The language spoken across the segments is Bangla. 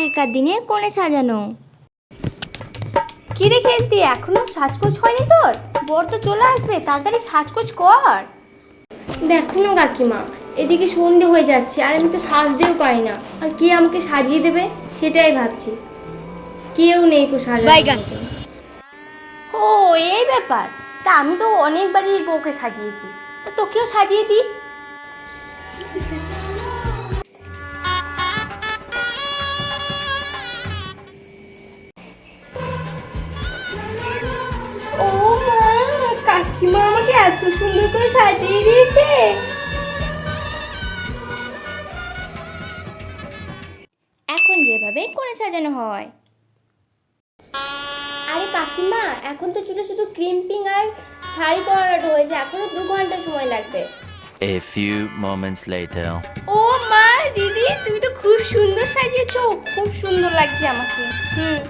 আগেকার দিনে কোণে সাজানো। কি রে খেলতি এখনও সাজগোজ হয়নি তোর? বর তো চলে আসবে তাড়াতাড়ি সাজগোজ কর। দেখো না কাকিমা এদিকে সন্ধে হয়ে যাচ্ছে আর আমি তো সাজতেও পারি না। আর কে আমাকে সাজিয়ে দেবে? সেটাই ভাবছি। কেউ নেই কো সাজানো ও এই ব্যাপার। তা আমি তো অনেকবারই বউকে সাজিয়েছি। তা তোকেও সাজিয়ে দিই। যেভাবে কোণে সাজানো হয়। আরে কাকিমা এখন তো চুলে শুধু ক্রিম্পিং আর শাড়ি পরানো হয়েছে এখনও দু ঘণ্টা সময় লাগবে। A few moments later. ও মা দিদি তুমি তো খুব সুন্দর সাজিয়েছো। খুব সুন্দর লাগছে আমাকে। হুম।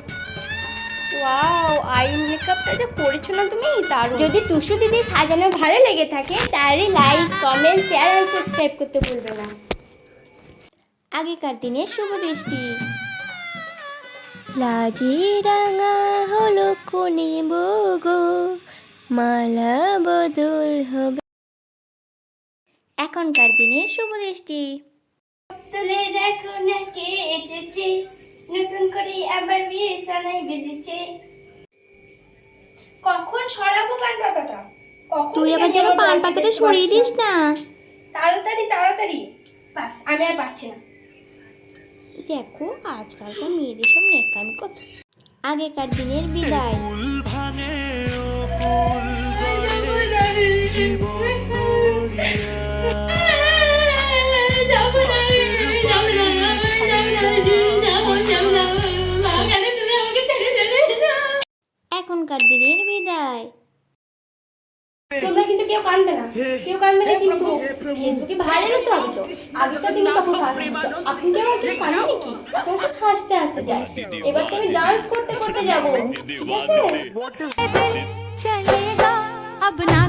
ওয়াও আই মেকআপটা যে করেছ না তুমি দারুণ। যদি টুসু দিদি সাজানো ভালো লেগে থাকে তাহলে লাইক কমেন্ট শেয়ার আর সাবস্ক্রাইব করতে ভুলবে না। আগেকার দিনে শুভ দৃষ্টি। লাজে রাঙা হলো কোনে বগো মালা বদল হবে। এখনকার দিনে শুভ দৃষ্টি। তুলে দেখো না কে এসেছে নতুন করে আবার বিয়ে সানাই বেজেছে। কখন সরাবো পান পাতাটা? তুই আবার যেন পান পাতাটা সরিয়ে দিস না। তাড়াতাড়ি তাড়াতাড়ি। বাস আমি আর পাচ্ছি না। দেখো আজকালকার মেয়েদের সব নেকামি কত আগেকার দিনের বিদায়। এখনকার দিনের বিদায়। তোমরা কিন্তু কেউ কানবে না কেউ কানবে না কিন্তু ফেসবুকে ভাইরাল হতে হবে তো আগেকার দিনে তখন কানবে এখন কি আমার কেউ কানে নাকি এখন সব হাসতে হাসতে যায় এবার তো আমি ডান্স করতে করতে যাবো ঠিক আছে चलेगा अब ना कोई बहाना